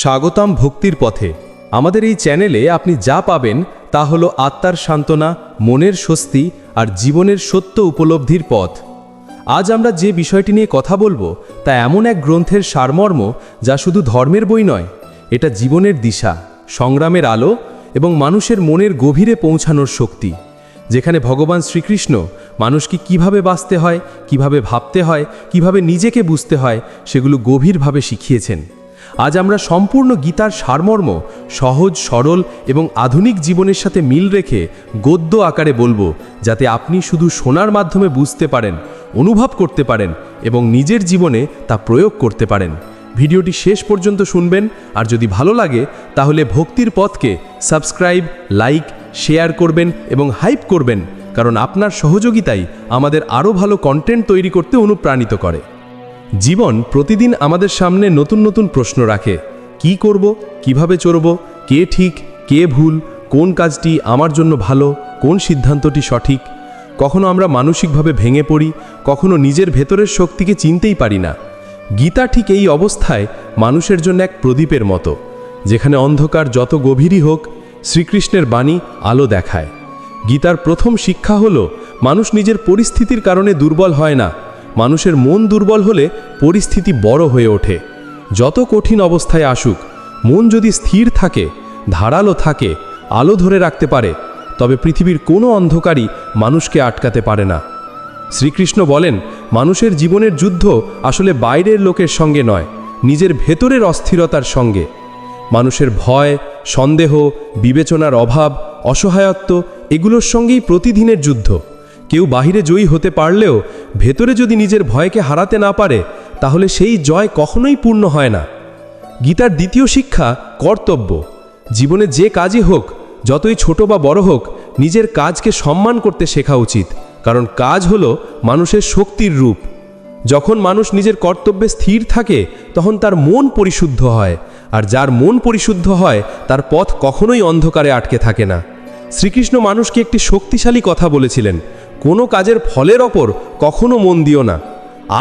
স্বাগতম ভক্তির পথে। আমাদের এই চ্যানেলে আপনি যা পাবেন তা হলো আত্মার সান্ত্বনা, মনের স্বস্তি আর জীবনের সত্য উপলব্ধির পথ। আজ আমরা যে বিষয়টি নিয়ে কথা বলব তা এমন এক গ্রন্থের সারমর্ম যা শুধু ধর্মের বই নয়, এটা জীবনের দিশা, সংগ্রামের আলো এবং মানুষের মনের গভীরে পৌঁছানোর শক্তি। যেখানে ভগবান শ্রীকৃষ্ণ মানুষকে কীভাবে বাঁচতে হয়, কীভাবে ভাবতে হয়, কীভাবে নিজেকে বুঝতে হয়, সেগুলো গভীরভাবে শিখিয়েছেন। আজ আমরা সম্পূর্ণ গীতার সারমর্ম, সহজ, সরল এবং আধুনিক জীবনের সাথে মিল রেখে গদ্য আকারে বলব, যাতে আপনি শুধু শোনার মাধ্যমে বুঝতে পারেন, অনুভব করতে পারেন এবং নিজের জীবনে তা প্রয়োগ করতে পারেন। ভিডিওটি শেষ পর্যন্ত শুনবেন, আর যদি ভালো লাগে, তাহলে ভক্তির পথকে সাবস্ক্রাইব, লাইক, শেয়ার করবেন এবং হাইপ করবেন, কারণ আপনার সহযোগিতাই আমাদের আরও ভালো কন্টেন্ট তৈরি করতে অনুপ্রাণিত করে। জীবন প্রতিদিন আমাদের সামনে নতুন নতুন প্রশ্ন রাখে। কি করব? কীভাবে চলব? কে ঠিক? কে ভুল? কোন কাজটি আমার জন্য ভালো? কোন সিদ্ধান্তটি সঠিক? কখনো আমরা মানসিকভাবে ভেঙে পড়ি, কখনো নিজের ভেতরের শক্তিকে চিনতেই পারি না। গীতা ঠিক এই অবস্থায় মানুষের জন্য এক প্রদীপের মতো, যেখানে অন্ধকার যত গভীরই হোক, শ্রীকৃষ্ণের বাণী আলো দেখায়। গীতার প্রথম শিক্ষা হল, মানুষ নিজের পরিস্থিতির কারণে দুর্বল হয় না মানুষের মন দুর্বল হলে পরিস্থিতি বড় হয়ে ওঠে। যত কঠিন অবস্থায় আসুক, মন যদি স্থির থাকে, ধারালো থাকে, আলো ধরে রাখতে পারে, তবে পৃথিবীর কোনো অন্ধকারই মানুষকে আটকাতে পারে না। শ্রীকৃষ্ণ বলেন, মানুষের জীবনের যুদ্ধ আসলে বাইরের লোকের সঙ্গে নয়, নিজের ভেতরের অস্থিরতার সঙ্গে। মানুষের ভয়, সন্দেহ, বিবেচনার অভাব, অসহায়ত্ব, এগুলোর সঙ্গেই প্রতিদিনের যুদ্ধ। কেউ বাহিরে জয়ী হতে পারলেও ভেতরে যদি নিজের ভয়কে হারাতে না পারে, তাহলে সেই জয় কখনোই পূর্ণ হয় না। গীতার দ্বিতীয় শিক্ষা, কর্তব্য। জীবনে যে কাজই হোক, যতই ছোট বা বড় হোক, নিজের কাজকে সম্মান করতে শেখা উচিত, কারণ কাজ হলো মানুষের শক্তির রূপ। যখন মানুষ নিজের কর্তব্যে স্থির থাকে, তখন তার মন পরিশুদ্ধ হয়, আর যার মন পরিশুদ্ধ হয়, তার পথ কখনোই অন্ধকারে আটকে থাকে না। শ্রীকৃষ্ণ মানুষকে একটি শক্তিশালী কথা বলেছিলেন কোনো কাজের ফলের ওপর কখনো মন দিও না।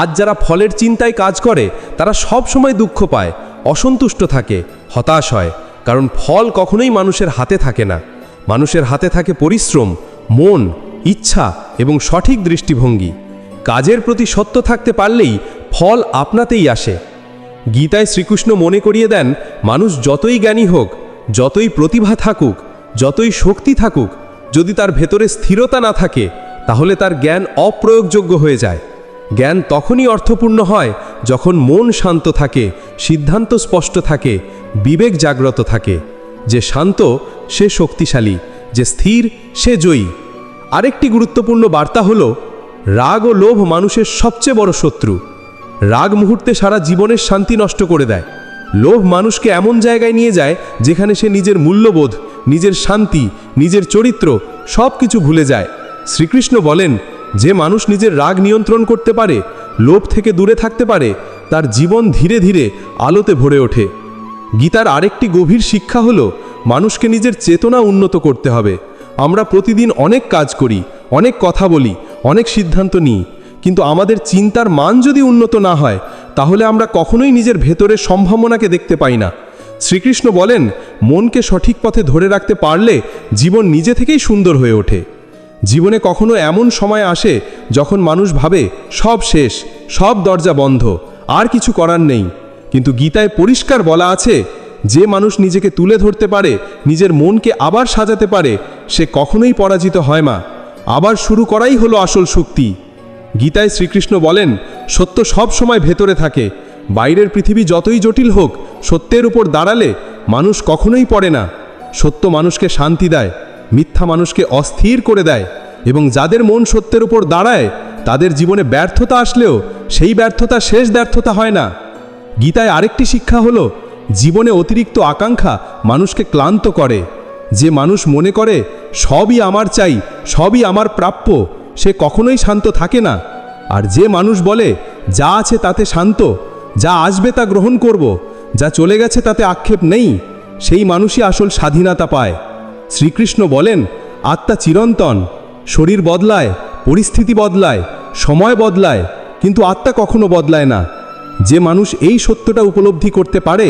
আজ যারা ফলের চিন্তায় কাজ করে, তারা সব সময় দুঃখ পায়, অসন্তুষ্ট থাকে, হতাশ হয়, কারণ ফল কখনোই মানুষের হাতে থাকে না। মানুষের হাতে থাকে পরিশ্রম, মন, ইচ্ছা এবং সঠিক দৃষ্টিভঙ্গি। কাজের প্রতি সত্য থাকতে পারলেই ফল আপনাতেই আসে। গীতায় শ্রীকৃষ্ণ মনে করিয়ে দেন, মানুষ যতই জ্ঞানী হোক, যতই প্রতিভা থাকুক, যতই শক্তি থাকুক, যদি তার ভেতরে স্থিরতা না থাকে তাহলে তার জ্ঞান অপ্রয়োগযোগ্য হয়ে যায়। জ্ঞান তখনই অর্থপূর্ণ হয় যখন মন শান্ত থাকে, সিদ্ধান্ত স্পষ্ট থাকে, বিবেক জাগ্রত থাকে। যে শান্ত, সে শক্তিশালী, যে স্থির, সে জয়ী। আরেকটি গুরুত্বপূর্ণ বার্তা হল, রাগ ও লোভ মানুষের সবচেয়ে বড় শত্রু। রাগ মুহূর্তে সারা জীবনের শান্তি নষ্ট করে দেয়। লোভ মানুষকে এমন জায়গায় নিয়ে যায় যেখানে সে নিজের মূল্যবোধ, নিজের শান্তি, নিজের চরিত্র সব কিছু ভুলে যায়। শ্রীকৃষ্ণ বলেন, যে মানুষ নিজের রাগ নিয়ন্ত্রণ করতে পারে, লোভ থেকে দূরে থাকতে পারে, তার জীবন ধীরে ধীরে আলোতে ভরে ওঠে। গীতার আরেকটি গভীর শিক্ষা হলো, মানুষকে নিজের চেতনা উন্নত করতে হবে। আমরা প্রতিদিন অনেক কাজ করি, অনেক কথা বলি, অনেক সিদ্ধান্ত নিই, কিন্তু আমাদের চিন্তার মান যদি উন্নত না হয়, তাহলে আমরা কখনোই নিজের ভেতরের সম্ভাবনাকে দেখতে পাই না। শ্রীকৃষ্ণ বলেন, মনকে সঠিক পথে ধরে রাখতে পারলে জীবন নিজে থেকেই সুন্দর হয়ে ওঠে। জীবনে কখনো এমন সময় আসে যখন মানুষ ভাবে, সব শেষ, সব দরজা বন্ধ, আর কিছু করার নেই। কিন্তু গীতায় পরিষ্কার বলা আছে, যে মানুষ নিজেকে তুলে ধরতে পারে, নিজের মনকে আবার সাজাতে পারে, সে কখনোই পরাজিত হয় না। আবার শুরু করাই হলো আসল শক্তি। গীতায় শ্রীকৃষ্ণ বলেন, সত্য সব সময় ভেতরে থাকে। বাইরের পৃথিবী যতই জটিল হোক, সত্যের উপর দাঁড়ালে মানুষ কখনোই পড়ে না। সত্য মানুষকে শান্তি দেয়। মিথ্যা মানুষকে অস্থির করে দেয় এবং যাদের মন সত্যের উপর দাঁড়ায়, তাদের জীবনে ব্যর্থতা আসলেও সেই ব্যর্থতা শেষ ব্যর্থতা হয় না। গীতায় আরেকটি শিক্ষা হলো, জীবনে অতিরিক্ত আকাঙ্ক্ষা মানুষকে ক্লান্ত করে। যে মানুষ মনে করে, সবই আমার চাই, সবই আমার প্রাপ্য, সে কখনোই শান্ত থাকে না। আর যে মানুষ বলে, যা আছে তাতে শান্ত, যা আসবে তা গ্রহণ করব, যা চলে গেছে তাতে আক্ষেপ নেই, সেই মানুষই আসল স্বাধীনতা পায়। শ্রীকৃষ্ণ বলেন, আত্মা চিরন্তন, শরীর বদলায়, পরিস্থিতি বদলায়, সময় বদলায়, কিন্তু আত্মা কখনো বদলায় না। যে মানুষ এই সত্যটা উপলব্ধি করতে পারে,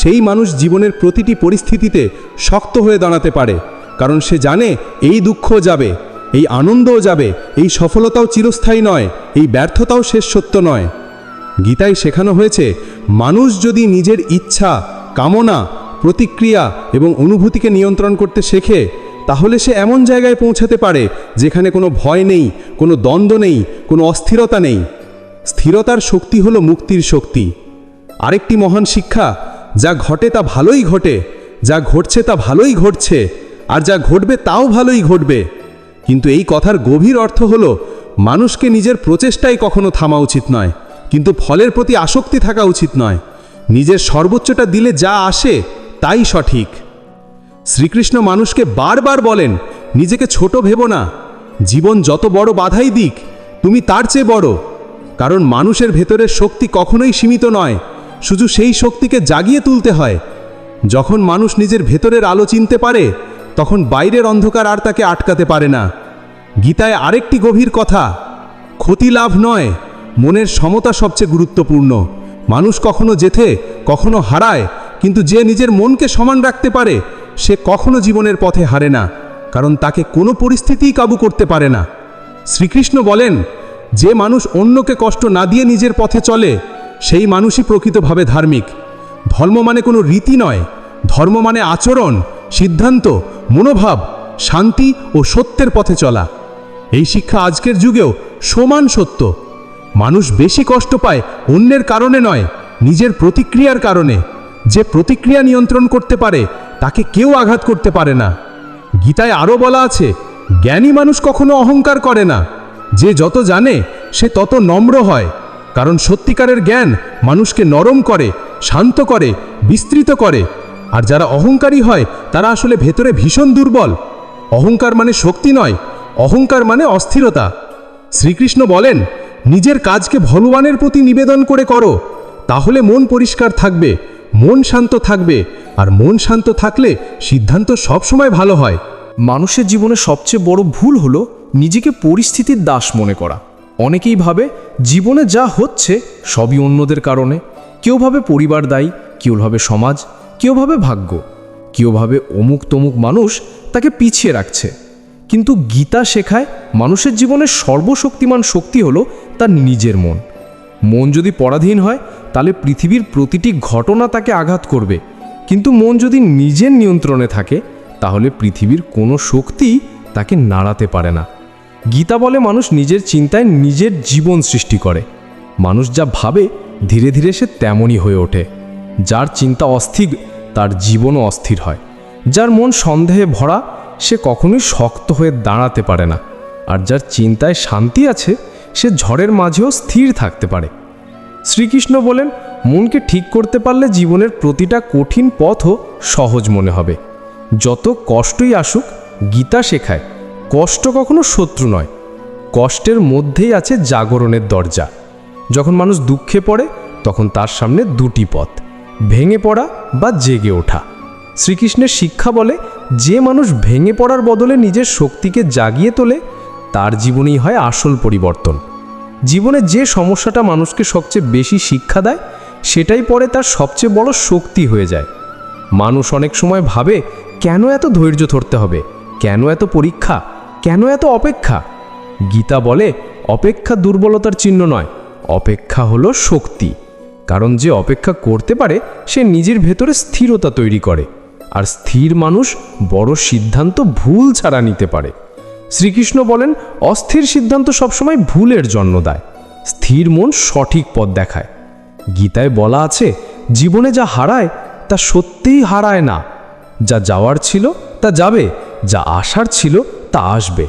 সেই মানুষ জীবনের প্রতিটি পরিস্থিতিতে শক্ত হয়ে দাঁড়াতে পারে, কারণ সে জানে এই দুঃখও যাবে, এই আনন্দও যাবে, এই সফলতাও চিরস্থায়ী নয়, এই ব্যর্থতাও শেষ সত্য নয়। গীতায় শেখানো হয়েছে, মানুষ যদি নিজের ইচ্ছা, কামনা প্রতিক্রিয়া এবং অনুভূতিকে নিয়ন্ত্রণ করতে শেখে, তাহলে সে এমন জায়গায় পৌঁছাতে পারে যেখানে কোনো ভয় নেই, কোনো দ্বন্দ্ব নেই, কোনো অস্থিরতা নেই। স্থিরতার শক্তি হলো মুক্তির শক্তি। আরেকটি মহান শিক্ষা, যা ঘটে তা ভালোই ঘটে, যা ঘটছে তা ভালোই ঘটছে, আর যা ঘটবে তাও ভালোই ঘটবে। কিন্তু এই কথার গভীর অর্থ হলো, মানুষকে নিজের প্রচেষ্টাই কখনো থামা উচিত নয়, কিন্তু ফলের প্রতি আসক্তি থাকা উচিত নয়। নিজের সর্বোচ্চটা দিলে যা আসে তাই সঠিক। শ্রীকৃষ্ণ মানুষকে বারবার বলেন, নিজেকে ছোট ভেবো না, জীবন যত বড় বাধাই দিক, তুমি তার চেয়ে বড়। কারণ মানুষের ভেতরের শক্তি কখনোই সীমিত নয়, শুধু সেই শক্তিকে জাগিয়ে তুলতে হয়। যখন মানুষ নিজের ভেতরের আলো চিনতে পারে, তখন বাইরের অন্ধকার আর তাকে আটকাতে পারে না। গীতায় আরেকটি গভীর কথা, ক্ষতি লাভ নয়, মনের সমতা সবচেয়ে গুরুত্বপূর্ণ। মানুষ কখনো জেথে, কখনো হারায় কিন্তু যে নিজের মনকে সমান রাখতে পারে, সে কখনো জীবনের পথে হারে না, কারণ তাকে কোনো পরিস্থিতিই কাবু করতে পারে না। শ্রীকৃষ্ণ বলেন, যে মানুষ অন্যকে কষ্ট না দিয়ে নিজের পথে চলে, সেই মানুষই প্রকৃতভাবে ধার্মিক। ধর্ম মানে কোনো রীতি নয়, ধর্ম মানে আচরণ, সিদ্ধান্ত, মনোভাব, শান্তি ও সত্যের পথে চলা। এই শিক্ষা আজকের যুগেও সমান সত্য। মানুষ বেশি কষ্ট পায় অন্যের কারণে নয়, নিজের প্রতিক্রিয়ার কারণে। যে প্রতিক্রিয়া নিয়ন্ত্রণ করতে পারে, তাকে কেউ আঘাত করতে পারে না। গীতায় আরও বলা আছে, জ্ঞানী মানুষ কখনো অহংকার করে না। যে যত জানে, সে তত নম্র হয়। কারণ সত্যিকারের জ্ঞান মানুষকে নরম করে, শান্ত করে, বিস্তৃত করে। আর যারা অহংকারী হয়, তারা আসলে ভেতরে ভীষণ দুর্বল। অহংকার মানে শক্তি নয়, অহংকার মানে অস্থিরতা। শ্রীকৃষ্ণ বলেন, নিজের কাজকে ভগবানের প্রতি নিবেদন করে করো, তাহলে মন পরিষ্কার থাকবে। মন শান্ত থাকবে আর মন শান্ত থাকলে সিদ্ধান্ত সবসময় ভালো হয়। মানুষের জীবনে সবচেয়ে বড় ভুল হলো নিজেকে পরিস্থিতির দাস মনে করা। অনেকেই ভাবে জীবনে যা হচ্ছে সবই অন্যদের কারণে। কেউ ভাবে পরিবার দায়ী, কেউ ভাবে সমাজ, কেউ ভাবে ভাগ্য। কেউ ভাবে অমুক তমুক মানুষ তাকে পিছিয়ে রাখছে। কিন্তু গীতা শেখায় মানুষের জীবনের সর্বশক্তিমান শক্তি হলো তার নিজের মন। মন যদি পরাধীন হয়, তাহলে পৃথিবীর প্রতিটি ঘটনা তাকে আঘাত করবে। কিন্তু মন যদি নিজের নিয়ন্ত্রণে থাকে, তাহলে পৃথিবীর কোনো শক্তি তাকে নাড়াতে পারে না। গীতা বলে মানুষ নিজের চিন্তায় নিজের জীবন সৃষ্টি করে। মানুষ যা ভাবে, ধীরে ধীরে সে তেমনই হয়ে ওঠে। যার চিন্তা অস্থির, তার জীবনও অস্থির হয়। যার মন সন্দেহে ভরা, সে কখনোই শক্ত হয়ে দাঁড়াতে পারে না। আর যার চিন্তায় শান্তি আছে সে ঝড়ের মাঝেও স্থির থাকতে পারে। শ্রীকৃষ্ণ বলেন, মনকে ঠিক করতে পারলে জীবনের প্রতিটা কঠিন পথও সহজ মনে হবে। যত কষ্টই আসুক, গীতা শেখায়, কষ্ট কখনো শত্রু নয়। কষ্টের মধ্যেই আছে জাগরণের দরজা। যখন মানুষ দুঃখে পড়ে, তখন তার সামনে দুটি পথ, ভেঙে পড়া বা জেগে ওঠা। শ্রীকৃষ্ণের শিক্ষা বলে, যে মানুষ ভেঙে পড়ার বদলে নিজের শক্তিকে জাগিয়ে তোলে তার জীবনেই হয় আসল পরিবর্তন। জীবনে যে সমস্যাটা মানুষকে সবচেয়ে বেশি শিক্ষা দেয়, সেটাই পরে তার সবচেয়ে বড় শক্তি হয়ে যায়। মানুষ অনেক সময় ভাবে, কেন এত ধৈর্য ধরতে হবে? কেন এত পরীক্ষা? কেন এত অপেক্ষা? গীতা বলে, অপেক্ষা দুর্বলতার চিহ্ন নয়, অপেক্ষা হলো শক্তি। কারণ যে অপেক্ষা করতে পারে, সে নিজের ভেতরে স্থিরতা তৈরি করে। আর স্থির মানুষ বড় সিদ্ধান্ত ভুল ছাড়া নিতে পারে। শ্রীকৃষ্ণ বলেন, অস্থির সিদ্ধান্ত সবসময় ভুলের জন্ম দেয়, স্থির মন সঠিক পথ দেখায়। গীতায় বলা আছে, জীবনে যা হারায়, তা সত্যিই হারায় না। যা যাওয়ার ছিল, তা যাবে, যা আসার ছিল, তা আসবে।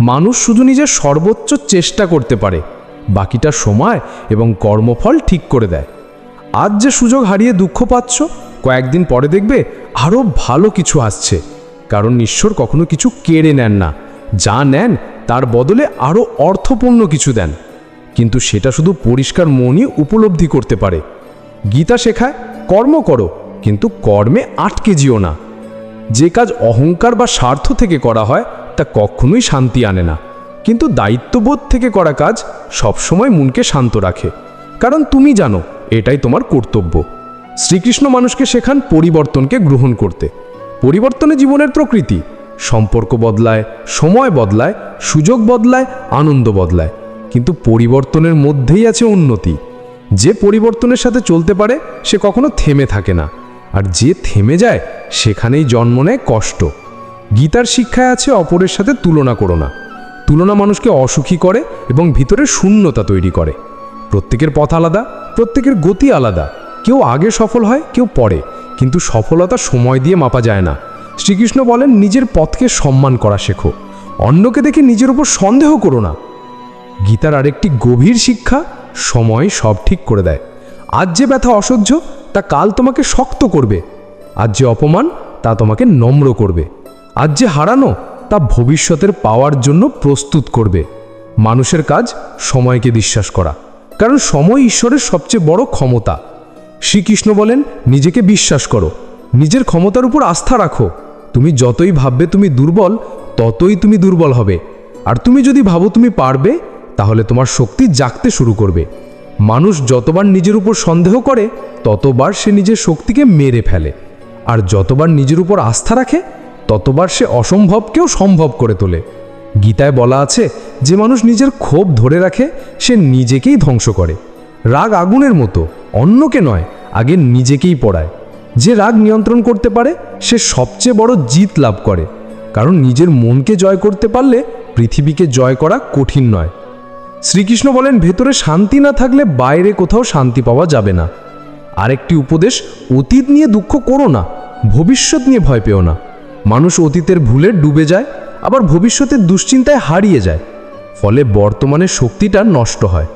মানুষ শুধু নিজের সর্বোচ্চ চেষ্টা করতে পারে, বাকিটা সময় এবং কর্মফল ঠিক করে দেয়। আজ যে সুযোগ হারিয়ে দুঃখ পাচ্ছ, কয়েকদিন পরে দেখবে আরও ভালো কিছু আসছে, কারণ ঈশ্বর কখনো কিছু কেড়ে নেন না। যা নেন, তার বদলে আরও অর্থপূর্ণ কিছু দেন। কিন্তু সেটা শুধু পরিষ্কার মনই উপলব্ধি করতে পারে। গীতা শেখায়, কর্ম করো, কিন্তু কর্মে আটকে যেও না। যে কাজ অহংকার বা স্বার্থ থেকে করা হয়, তা কখনোই শান্তি আনে না। কিন্তু দায়িত্ববোধ থেকে করা কাজ সবসময় মনকে শান্ত রাখে। কারণ তুমি জানো, এটাই তোমার কর্তব্য। শ্রীকৃষ্ণ মানুষকে শেখান পরিবর্তনকে গ্রহণ করতে। পরিবর্তনে জীবনের প্রকৃতি। সম্পর্ক বদলায়, সময় বদলায়, সুযোগ বদলায়, আনন্দ বদলায়। কিন্তু পরিবর্তনের মধ্যেই আছে উন্নতি। যে পরিবর্তনের সাথে চলতে পারে, সে কখনো থেমে থাকে না। আর যে থেমে যায়, সেখানেই জন্ম নেয় কষ্ট। গীতার শিক্ষায় আছে অপরের সাথে তুলনা করো না। তুলনা মানুষকে অসুখী করে এবং ভিতরে শূন্যতা তৈরি করে। প্রত্যেকের পথ আলাদা, প্রত্যেকের গতি আলাদা। কেউ আগে সফল হয়, কেউ পরে। কিন্তু সফলতা সময় দিয়ে মাপা যায় না। শ্রীকৃষ্ণ বলেন, নিজের পথকে সম্মান করা শেখো। অন্যকে দেখে নিজের উপর সন্দেহ করো না। গীতার আরেকটি গভীর শিক্ষা, সময় সব ঠিক করে দেয়। আজ যে ব্যথা অসহ্য, তা কাল তোমাকে শক্ত করবে। আজ যে অপমান, তা তোমাকে নম্র করবে। আজ যে হারানো, তা ভবিষ্যতের পাওয়ার জন্য প্রস্তুত করবে। মানুষের কাজ, সময়কে বিশ্বাস করা। কারণ সময় ঈশ্বরের সবচেয়ে বড় ক্ষমতা। শ্রীকৃষ্ণ বলেন, নিজেকে বিশ্বাস করো। নিজের ক্ষমতার উপর আস্থা রাখো। তুমি যতই ভাববে তুমি দুর্বল, ততই তুমি দুর্বল হবে। আর তুমি যদি ভাবো তুমি পারবে, তাহলে তোমার শক্তি জাগতে শুরু করবে। মানুষ যতবার নিজের উপর সন্দেহ করে, ততবার সে নিজের শক্তিকে মেরে ফেলে। আর যতবার নিজের উপর আস্থা রাখে, ততবার সে অসম্ভবকেও সম্ভব করে তোলে। গীতায় বলা আছে, যে মানুষ নিজের ক্ষোভ ধরে রাখে, সে নিজেকেই ধ্বংস করে। রাগ আগুনের মতো, অন্যকে নয়, আগে নিজেকেই পড়ায়। যে রাগ নিয়ন্ত্রণ করতে পারে, সে সবচেয়ে বড় জিত লাভ করে। কারণ নিজের মনকে জয় করতে পারলে পৃথিবীকে জয় করা কঠিন নয়। শ্রীকৃষ্ণ বলেন, ভেতরে শান্তি না থাকলে বাইরে কোথাও শান্তি পাওয়া যাবে না। আরেকটি উপদেশ, অতীত নিয়ে দুঃখ করো না, ভবিষ্যৎ নিয়ে ভয় পেও না। মানুষ অতীতের ভুলে ডুবে যায়, আবার ভবিষ্যতের দুশ্চিন্তায় হারিয়ে যায়। ফলে বর্তমানের শক্তিটা নষ্ট হয়।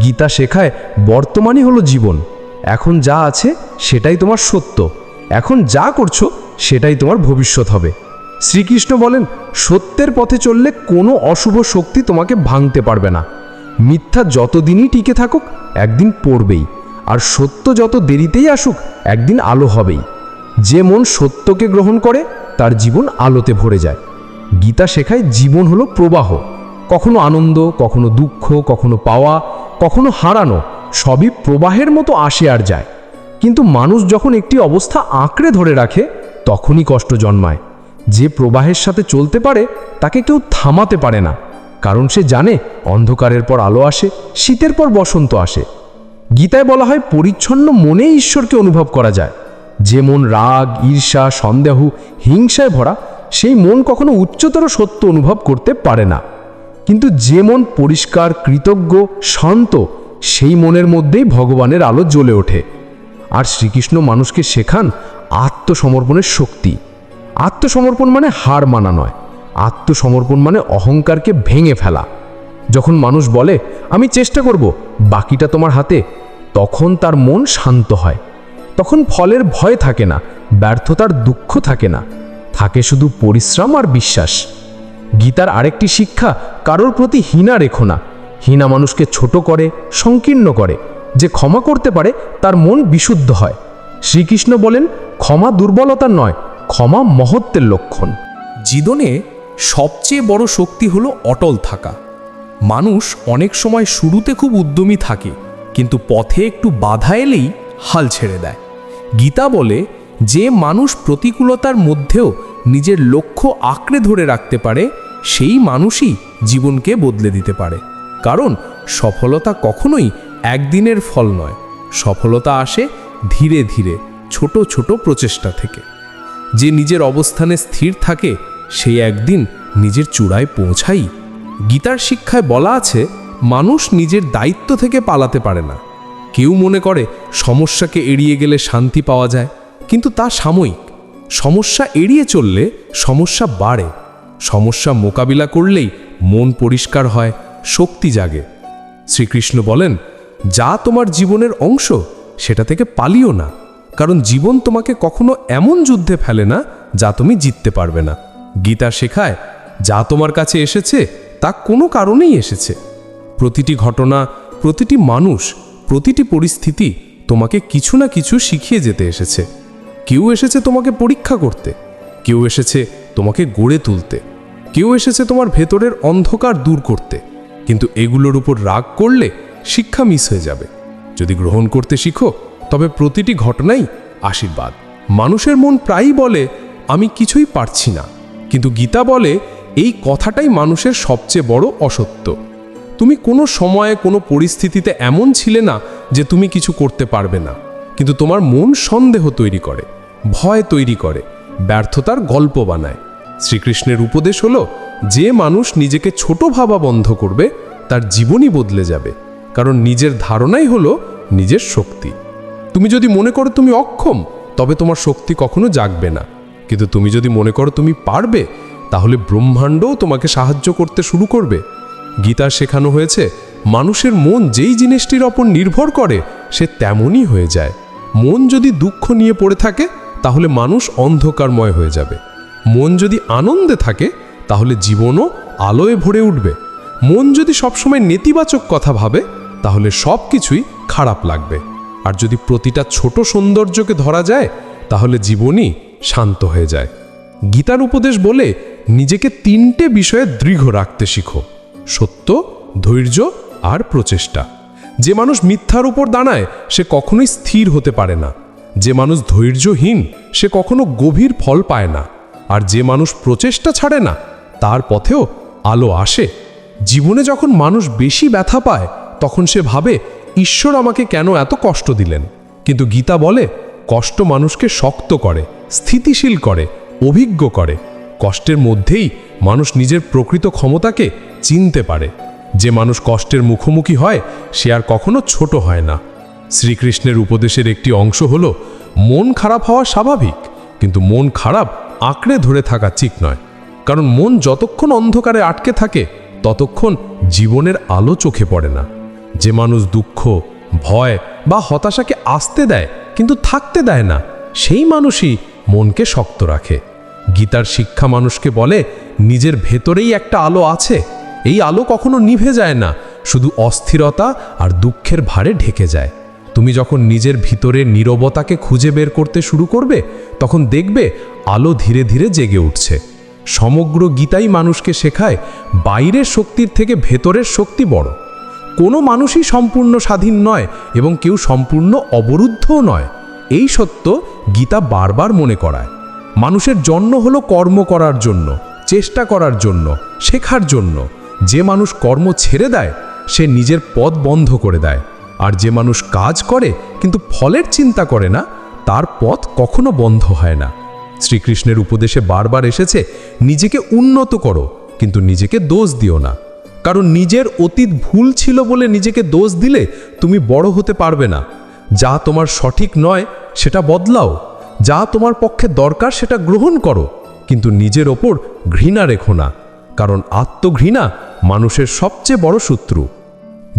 গীতা শেখায়, বর্তমানই হলো জীবন। এখন যা আছে সেটাই তোমার সত্য। এখন যা করছ সেটাই তোমার ভবিষ্যৎ হবে। শ্রীকৃষ্ণ বলেন, সত্যের পথে চললে কোনো অশুভ শক্তি তোমাকে ভাঙতে পারবে না। মিথ্যা যতদিনই টিকে থাকুক, একদিন পড়বেই। আর সত্য যত দেরিতেই আসুক, একদিন আলো হবেই। যে মন সত্যকে গ্রহণ করে, তার জীবন আলোতে ভরে যায়। গীতা শেখায় জীবন হলো প্রবাহ। কখনো আনন্দ, কখনো দুঃখ, কখনো পাওয়া, কখনো হারানো, সবই প্রবাহের মতো আসে আর যায়। কিন্তু মানুষ যখন একটি অবস্থা আঁকড়ে ধরে রাখে, তখনই কষ্ট জন্মায়। যে প্রবাহের সাথে চলতে পারে, তাকে কেউ থামাতে পারে না। কারণ সে জানে, অন্ধকারের পর আলো আসে, শীতের পর বসন্ত আসে। গীতায় বলা হয়, পরিচ্ছন্ন মনে ঈশ্বরকে অনুভব করা যায়। যে মন রাগ, ঈর্ষা, সন্দেহ, হিংসায় ভরা, সেই মন কখনো উচ্চতর সত্য অনুভব করতে পারে না। কিন্তু যে মন পরিষ্কার, কৃতজ্ঞ, শান্ত, সেই মনের মধ্যেই ভগবানের আলো জ্বলে ওঠে। আর শ্রীকৃষ্ণ মানুষকে শেখান আত্মসমর্পণের শক্তি। আত্মসমর্পণ মানে হার মানা নয়। আত্মসমর্পণ মানে অহংকারকে ভেঙে ফেলা। যখন মানুষ বলে, আমি চেষ্টা করব, বাকিটা তোমার হাতে, তখন তার মন শান্ত হয়। তখন ফলের ভয় থাকে না, ব্যর্থতার দুঃখ থাকে না। থাকে শুধু পরিশ্রম আর বিশ্বাস। গীতার আরেকটি শিক্ষা, কারোর প্রতি হীনা রেখো না। হীনা মানুষকে ছোট করে, সংকীর্ণ করে। যে ক্ষমা করতে পারে, তার মন বিশুদ্ধ হয়। শ্রীকৃষ্ণ বলেন, ক্ষমা দুর্বলতা নয়, ক্ষমা মহত্বের লক্ষণ। জীবনে সবচেয়ে বড় শক্তি হলো অটল থাকা। মানুষ অনেক সময় শুরুতে খুব উদ্যমী থাকে, কিন্তু পথে একটু বাধা এলেই হাল ছেড়ে দেয়। গীতা বলে, যে মানুষ প্রতিকূলতার মধ্যেও নিজের লক্ষ্য আঁকড়ে ধরে রাখতে পারে, সেই মানুষই জীবনকে বদলে দিতে পারে। কারণ সফলতা কখনোই একদিনের ফল নয়। সফলতা আসে ধীরে ধীরে, ছোট ছোট প্রচেষ্টা থেকে। যে নিজের অবস্থানে স্থির থাকে, সেই একদিন নিজের চূড়ায় পৌঁছাই। গীতার শিক্ষায় বলা আছে, মানুষ নিজের দায়িত্ব থেকে পালাতে পারে না। কেউ মনে করে, সমস্যাকে এড়িয়ে গেলে শান্তি পাওয়া যায়, কিন্তু তা সাময়িক। সমস্যা এড়িয়ে চললে সমস্যা বাড়ে। সমস্যা মোকাবিলা করলেই মন পরিষ্কার হয়, শক্তি জাগে। শ্রীকৃষ্ণ বলেন, যা তোমার জীবনের অংশ, সেটা থেকে পালিও না। কারণ জীবন তোমাকে কখনো এমন যুদ্ধে ফেলে না, যা তুমি জিততে পারবে না। গীতা শেখায়, যা তোমার কাছে এসেছে, তা কোনো কারণেই এসেছে। প্রতিটি ঘটনা, প্রতিটি মানুষ, প্রতিটি পরিস্থিতি তোমাকে কিছু না কিছু শিখিয়ে যেতে এসেছে। কেউ এসেছে তোমাকে পরীক্ষা করতে, কেউ এসেছে তোমাকে গড়ে তুলতে, কেউ এসেছে তোমার ভেতরের অন্ধকার দূর করতে, কিন্তু এগুলোর উপর রাগ করলে শিক্ষা মিস হয়ে যাবে। যদি গ্রহণ করতে শিখো, তবে প্রতিটি ঘটনাই আশীর্বাদ। মানুষের মন প্রায়ই বলে, আমি কিছুই পারছি না। কিন্তু গীতা বলে, এই কথাটাই মানুষের সবচেয়ে বড় অসত্য। তুমি কোনো সময়ে কোনো পরিস্থিতিতে এমন ছিলে না যে তুমি কিছু করতে পারবে না। কিন্তু তোমার মন সন্দেহ তৈরি করে, ভয় তৈরি করে, ব্যর্থতার গল্প বানায়। শ্রীকৃষ্ণের উপদেশ হলো, যে মানুষ নিজেকে ছোট ভাবা বন্ধ করবে, তার জীবনই বদলে যাবে, কারণ নিজের ধারণাই হলো নিজের শক্তি। তুমি যদি মনে করো তুমি অক্ষম, তবে তোমার শক্তি কখনো জাগবে না। কিন্তু তুমি যদি মনে করো তুমি পারবে, তাহলে ব্রহ্মাণ্ডও তোমাকে সাহায্য করতে শুরু করবে। গীতা শেখানো হয়েছে, মানুষের মন যেই জিনিসটির ওপর নির্ভর করে, সে তেমনই হয়ে যায়। মন যদি দুঃখ নিয়ে পড়ে থাকে, তাহলে মানুষ অন্ধকারময় হয়ে যাবে। মন যদি আনন্দে থাকে, তাহলে জীবনও আলোয় ভরে উঠবে। মন যদি সবসময় নেতিবাচক কথা ভাবে, তাহলে সব কিছুই খারাপ লাগবে। আর যদি প্রতিটা ছোট সৌন্দর্যকে ধরা যায়, তাহলে জীবনই শান্ত হয়ে যায়। গীতার উপদেশ বলে, নিজেকে তিনটে বিষয়ে দৃঢ় রাখতে শিখো। সত্য, ধৈর্য আর প্রচেষ্টা। যে মানুষ মিথ্যার উপর দাঁড়ায়, সে কখনোই স্থির হতে পারে না। যে মানুষ ধৈর্যহীন, সে কখনো গভীর ফল পায় না। আর যে মানুষ প্রচেষ্টা ছাড়ে না, তার পথেও আলো আসে। জীবনে যখন মানুষ বেশি ব্যথা পায়, তখন সে ভাবে, ঈশ্বর আমাকে কেন এত কষ্ট দিলেন? কিন্তু গীতা বলে, কষ্ট মানুষকে শক্ত করে, স্থিতিশীল করে, অভিজ্ঞ করে। কষ্টের মধ্যেই মানুষ নিজের প্রকৃত ক্ষমতাকে চিনতে পারে। যে মানুষ কষ্টের মুখোমুখি হয়, সে আর কখনো ছোট হয় না। শ্রীকৃষ্ণের উপদেশের একটি অংশ হল, মন খারাপ হওয়া স্বাভাবিক, কিন্তু মন খারাপ আঁকড়ে ধরে থাকা ঠিক নয়। কারণ মন যতক্ষণ অন্ধকারে আটকে থাকে, ততক্ষণ জীবনের আলো চোখে পড়ে না। যে মানুষ দুঃখ, ভয় বা হতাশাকে আসতে দেয়, কিন্তু থাকতে দেয় না, সেই মানুষই মনকে শক্ত রাখে। গীতার শিক্ষা মানুষকে বলে, নিজের ভেতরেই একটা আলো আছে। এই আলো কখনো নিভে যায় না, শুধু অস্থিরতা আর দুঃখের ভারে ঢেকে যায়। তুমি যখন নিজের ভিতরে নীরবতাকে খুঁজে বের করতে শুরু করবে, তখন দেখবে আলো ধীরে ধীরে জেগে উঠছে। সমগ্র গীতাই মানুষকে শেখায়, বাইরের শক্তির থেকে ভেতরের শক্তি বড়। কোনো মানুষই সম্পূর্ণ স্বাধীন নয় এবং কেউ সম্পূর্ণ অবরুদ্ধও নয়। এই সত্য গীতা বারবার মনে করায়। মানুষের জন্ম হলো কর্ম করার জন্য, চেষ্টা করার জন্য, শেখার জন্য। যে মানুষ কর্ম ছেড়ে দেয়, সে নিজের পথ বন্ধ করে দেয়। আর যে মানুষ কাজ করে, কিন্তু ফলের চিন্তা করে না, তার পথ কখনো বন্ধ হয় না। শ্রীকৃষ্ণের উপদেশে বারবার এসেছে, নিজেকে উন্নত করো, কিন্তু নিজেকে দোষ দিও না। কারণ নিজের অতীত ভুল ছিল বলে নিজেকে দোষ দিলে তুমি বড় হতে পারবে না। যা তোমার সঠিক নয়, সেটা বদলাও। যা তোমার পক্ষে দরকার, সেটা গ্রহণ করো। কিন্তু নিজের ওপর ঘৃণা রেখো না। কারণ আত্মঘৃণা মানুষের সবচেয়ে বড় শত্রু।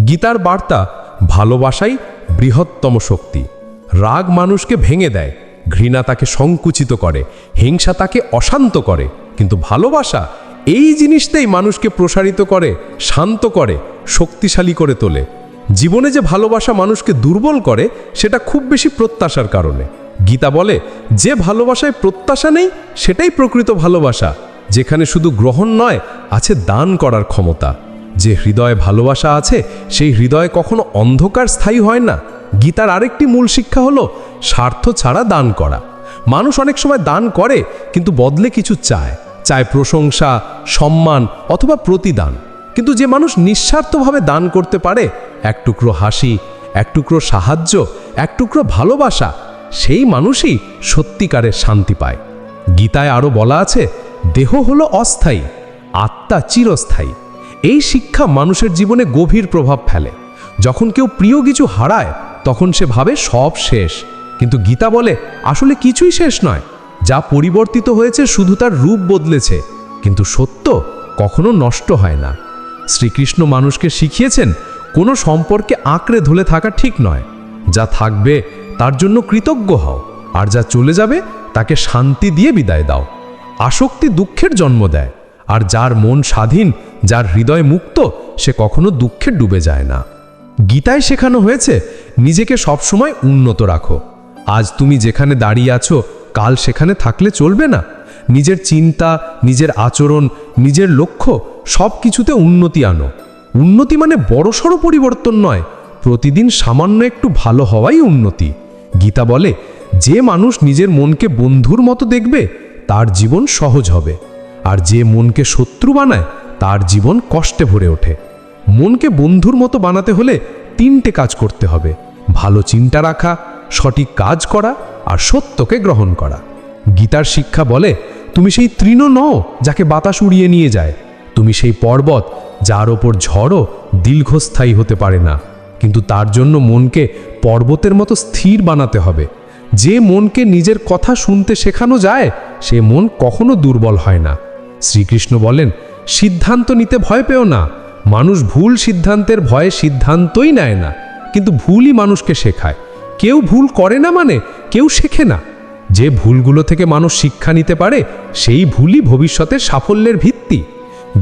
গীতার বার্তা, ভালোবাসাই বৃহত্তম শক্তি। রাগ মানুষকে ভেঙে দেয়, ঘৃণা তাকে সংকুচিত করে, হিংসা তাকে অশান্ত করে। কিন্তু ভালোবাসা এই জিনিসটাই মানুষকে প্রসারিত করে, শান্ত করে, শক্তিশালী করে তোলে। জীবনে যে ভালোবাসা মানুষকে দুর্বল করে, সেটা খুব বেশি প্রত্যাশার কারণে। গীতা বলে, যে ভালোবাসায় প্রত্যাশা নেই, সেটাই প্রকৃত ভালোবাসা। যেখানে শুধু গ্রহণ নয়, আছে দান করার ক্ষমতা। যে হৃদয়ে ভালোবাসা আছে, সেই হৃদয়ে কখনো অন্ধকার স্থায়ী হয় না। গীতার আরেকটি মূল শিক্ষা হলো, স্বার্থ ছাড়া দান করা। মানুষ অনেক সময় দান করে, কিন্তু বদলে কিছু চায়। চায় প্রশংসা, সম্মান অথবা প্রতিদান। কিন্তু যে মানুষ নিঃস্বার্থভাবে দান করতে পারে, এক টুকরো হাসি, এক টুকরো সাহায্য, এক টুকরো ভালোবাসা, সেই মানুষই সত্যিকারের শান্তি পায়। গীতায় আরও বলা আছে দেহ হলো অস্থায়ী, আত্মা চিরস্থায়ী। এই শিক্ষা মানুষের জীবনে গভীর প্রভাব ফেলে। যখন কেউ প্রিয় কিছু হারায়, তখন সে ভাবে সব শেষ। কিন্তু গীতা বলে, আসলে কিছুই শেষ নয়। যা পরিবর্তিত হয়েছে শুধু তার রূপ বদলেছে। কিন্তু সত্য কখনো নষ্ট হয় না। শ্রীকৃষ্ণ মানুষকে শিখিয়েছেন, কোনো সম্পর্কে আঁকড়ে ধরে থাকা ঠিক নয়। যা থাকবে, তার জন্য কৃতজ্ঞ হও। আর যা চলে যাবে, তাকে শান্তি দিয়ে বিদায় দাও। আসক্তি দুঃখের জন্ম দেয়, আর যার মন স্বাধীন, যার হৃদয় মুক্ত, সে কখনো দুঃখে ডুবে যায় না। গীতায় শেখানো হয়েছে, নিজেকে সবসময় উন্নত রাখো। আজ তুমি যেখানে দাঁড়িয়ে আছো, কাল সেখানে থাকলে চলবে না। নিজের চিন্তা, নিজের আচরণ, নিজের লক্ষ্য সব কিছুতে উন্নতি আনো। উন্নতি মানে বড়সড় পরিবর্তন নয়, প্রতিদিন সামান্য একটু ভালো হওয়াই উন্নতি। গীতা বলে, যে মানুষ নিজের মনকে বন্ধুর মতো দেখবে তার জীবন সহজ হবে। আর যে মনকে শত্রু বানায়, তার জীবন কষ্টে ভরে ওঠে। মনকে বন্ধুর মতো বানাতে হলে তিনটে কাজ করতে হবে। ভালো চিন্তা রাখা, সঠিক কাজ করা আর সত্যকে গ্রহণ করা। গীতার শিক্ষা বলে, তুমি সেই তৃণ নও যাকে বাতাস উড়িয়ে নিয়ে যায়। তুমি সেই পর্বত যার ওপর ঝড়ও দীর্ঘস্থায়ী হতে পারে না। কিন্তু তার জন্য মনকে পর্বতের মতো স্থির বানাতে হবে। যে মনকে নিজের কথা শুনতে শেখানো যায়, সে মন কখনো দুর্বল হয় না। শ্রীকৃষ্ণ বলেন, সিদ্ধান্ত নিতে ভয় পেও না। মানুষ ভুল সিদ্ধান্তের ভয়ে সিদ্ধান্তই নেয় না, কিন্তু ভুলই মানুষকে শেখায়। কেউ ভুল করে না মানে কেউ শেখে না। যে ভুলগুলো থেকে মানুষ শিক্ষা নিতে পারে, সেই ভুলই ভবিষ্যতের সাফল্যের ভিত্তি।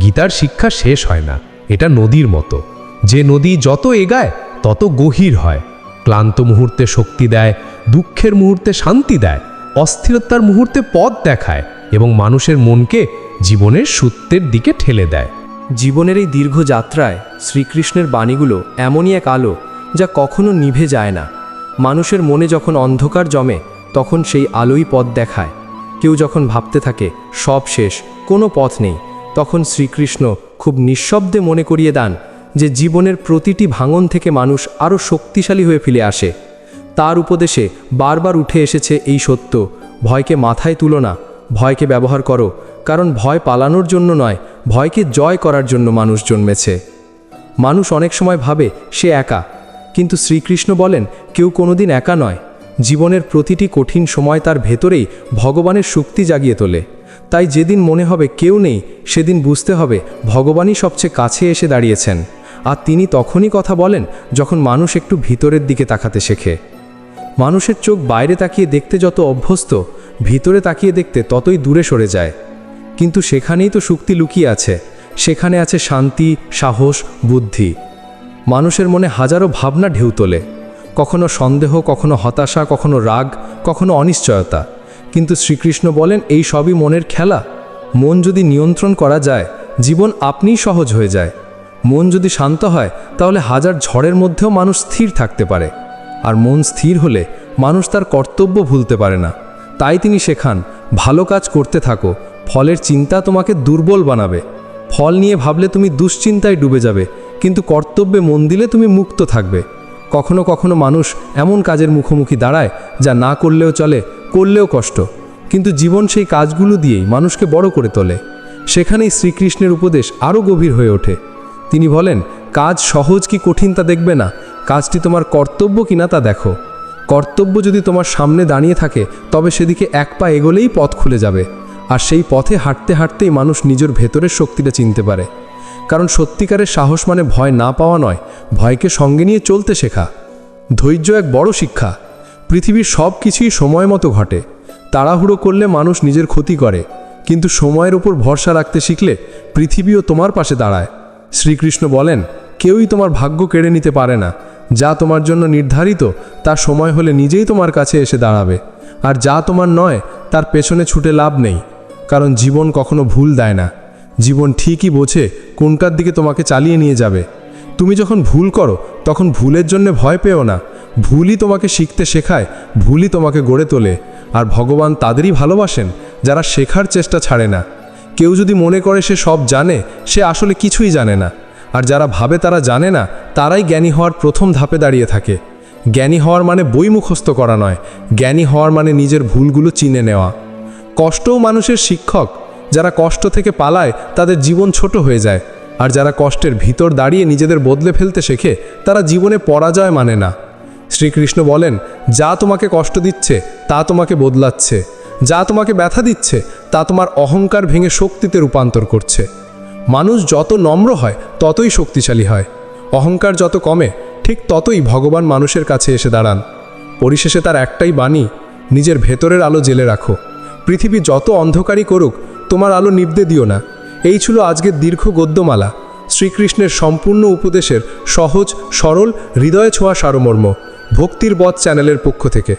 গীতার শিক্ষা শেষ হয় না, এটা নদীর মতো। যে নদী যত এগায়, তত গভীর হয়। ক্লান্ত মুহূর্তে শক্তি দেয় দুঃখের মুহূর্তে শান্তি দেয়, অস্থিরতার মুহূর্তে পথ দেখায় এবং মানুষের মনকে জীবনের সূত্রের দিকে ঠেলে দেয়। জীবনের এই দীর্ঘ যাত্রায় শ্রীকৃষ্ণের বাণীগুলো এমনই এক আলো যা কখনো নিভে যায় না। মানুষের মনে যখন অন্ধকার জমে, তখন সেই আলোই পথ দেখায়। কেউ যখন ভাবতে থাকে, সব শেষ, কোনো পথ নেই, তখন শ্রীকৃষ্ণ খুব নিঃশব্দে মনে করিয়ে দেন যে জীবনের প্রতিটি ভাঙন থেকে মানুষ আরও শক্তিশালী হয়ে ফিরে আসে। তার উপদেশে বারবার উঠে এসেছে এই সত্য। ভয়কে মাথায় তুলো না, ভয়কে ব্যবহার করো, কারণ ভয় পালানোর জন্য নয়, ভয়কে জয় করার জন্য মানুষ জন্মেছে। মানুষ অনেক সময় ভাবে, সে একা। কিন্তু শ্রীকৃষ্ণ বলেন, কেউ কোনোদিন একা নয়। জীবনের প্রতিটি কঠিন সময় তার ভেতরেই ভগবানের শক্তি জাগিয়ে তোলে। তাই যেদিন মনে হবে কেউ নেই, সেদিন বুঝতে হবে ভগবানই সবচেয়ে কাছে এসে দাঁড়িয়েছেন। আর তিনি তখনই কথা বলেন, যখন মানুষ একটু ভিতরের দিকে তাকাতে শেখে। মানুষের চোখ বাইরে তাকিয়ে দেখতে যত অভ্যস্ত, ভিতরে তাকিয়ে দেখতে ততই দূরে সরে যায়। কিন্তু সেখানেই তো শক্তি লুকিয়ে আছে, সেখানে আছে শান্তি, সাহস, বুদ্ধি। মানুষের মনে হাজারো ভাবনা ঢেউ তোলে। কখনো সন্দেহ, কখনো হতাশা, কখনো রাগ, কখনো অনিশ্চয়তা। কিন্তু শ্রীকৃষ্ণ বলেন, এই সবই মনের খেলা। মন যদি নিয়ন্ত্রণ করা যায়, জীবন আপনিই সহজ হয়ে যায়। মন যদি শান্ত হয়, তাহলে হাজার ঝড়ের মধ্যেও মানুষ স্থির থাকতে পারে। আর মন স্থির হলে মানুষ তার কর্তব্য ভুলতে পারে না। তাই তিনি শেখান, ভালো কাজ করতে থাকো, ফলের চিন্তা তোমাকে দুর্বল বানাবে। ফল নিয়ে ভাবলে তুমি দুশ্চিন্তায় ডুবে যাবে, কিন্তু কর্তব্যে মন দিলে তুমি মুক্ত থাকবে। কখনো কখনো মানুষ এমন কাজের মুখোমুখি দাঁড়ায়, যা না করলেও চলে, করলেও কষ্ট। কিন্তু জীবন সেই কাজগুলো দিয়েই মানুষকে বড় করে তোলে। সেখানেই শ্রীকৃষ্ণের উপদেশ আরও গভীর হয়ে ওঠে। তিনি বলেন, কাজ সহজ কি কঠিন তা দেখবে না কাজটি তোমার কর্তব্য কিনা তা দেখো। কর্তব্য যদি তোমার সামনে দাঁড়িয়ে থাকে, তবে সেদিকে এক পা এগোলেই পথ খুলে যাবে। আর সেই পথে হাঁটতে হাঁটতেই মানুষ নিজের ভেতরের শক্তিটা চিনতে পারে। কারণ সত্যিকারের সাহস মানে ভয় না পাওয়া নয়, ভয়কে সঙ্গে নিয়ে চলতে শেখা। ধৈর্য এক বড় শিক্ষা। পৃথিবীর সব কিছুই সময় মতো ঘটে। তাড়াহুড়ো করলে মানুষ নিজের ক্ষতি করে। কিন্তু সময়ের উপর ভরসা রাখতে শিখলে পৃথিবীও তোমার পাশে দাঁড়ায়। শ্রীকৃষ্ণ বলেন কেউই তোমার ভাগ্য কেড়ে নিতে পারে না। যা তোমার জন্য নির্ধারিত তার সময় হলে নিজেই তোমার কাছে এসে দাঁড়াবে। আর যা তোমার নয়, তার পেছনে ছুটে লাভ নেই। কারণ জীবন কখনো ভুল দেয় না। জীবন ঠিকই বোঝে কোনটার দিকে তোমাকে চালিয়ে নিয়ে যাবে। তুমি যখন ভুল করো, তখন ভুলের জন্য ভয় পেও না। ভুলই তোমাকে শিখতে শেখায়, ভুলই তোমাকে গড়ে তোলে। আর ভগবান তাদেরই ভালোবাসেন, যারা শেখার চেষ্টা ছাড়ে না। কেউ যদি মনে করে সে সব জানে, সে আসলে কিছুই জানে না। আর যারা ভাবে তারা জানে না, তারাই জ্ঞানী হওয়ার প্রথম ধাপে দাঁড়িয়ে থাকে। জ্ঞানী হওয়ার মানে বই মুখস্থ করা নয়, জ্ঞানী হওয়ার মানে নিজের ভুলগুলো চিনে নেওয়া। কষ্টও মানুষের শিক্ষক, যারা কষ্ট থেকে পালায়, তাদের জীবন ছোট হয়ে যায়, আর যারা কষ্টের ভিতর দাঁড়িয়ে নিজেদের বদলে ফেলতে শেখে, তারা জীবনে পরাজয় মানে না। শ্রীকৃষ্ণ বলেন, যা তোমাকে কষ্ট দিচ্ছে, তা তোমাকে বদলাচ্ছে। যা তোমাকে ব্যথা দিচ্ছে, তা তোমার অহংকার ভেঙে শক্তিতে রূপান্তর করছে। মানুষ যত নম্র হয়, ততই শক্তিশালী হয়। অহংকার যত কমে, ঠিক ততই ভগবান মানুষের কাছে এসে দাঁড়ান। পরিশেষে তার একটাই বাণী, নিজের ভেতরের আলো জেলে রাখো। পৃথিবী যত অন্ধকারই করুক, তোমার আলো নিবদে দিও না। এই ছিল আজকের দীর্ঘ গদ্যমালা। শ্রীকৃষ্ণের সম্পূর্ণ উপদেশের সহজ, সরল, হৃদয়ে ছোঁয়া সারমর্ম ভক্তির বধ চ্যানেলের পক্ষ থেকে।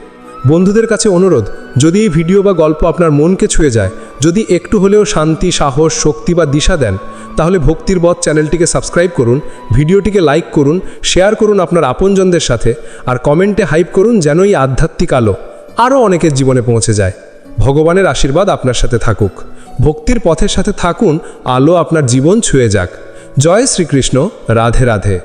বন্ধুদের কাছে অনুরোধ, যদি এই ভিডিও বা গল্প আপনার মনকে ছুঁয়ে যায়, যদি একটু হলেও শান্তি, সাহস, শক্তি বা দিশা দেন তাহলে ভক্তির বধ চ্যানেলটিকে সাবস্ক্রাইব করুন, ভিডিওটিকে লাইক করুন, শেয়ার করুন আপনার আপনজনদের সাথে, আর কমেন্টে হাইপ করুন যেন এই আধ্যাত্মিক আলো আরও অনেকের জীবনে পৌঁছে যায়। ভগবানের আশীর্বাদ আপনার সাথে থাকুক। ভক্তির পথের সাথে থাকুন, আলো আপনার জীবন ছুঁয়ে যাক। জয় শ্রীকৃষ্ণ, রাধে রাধে।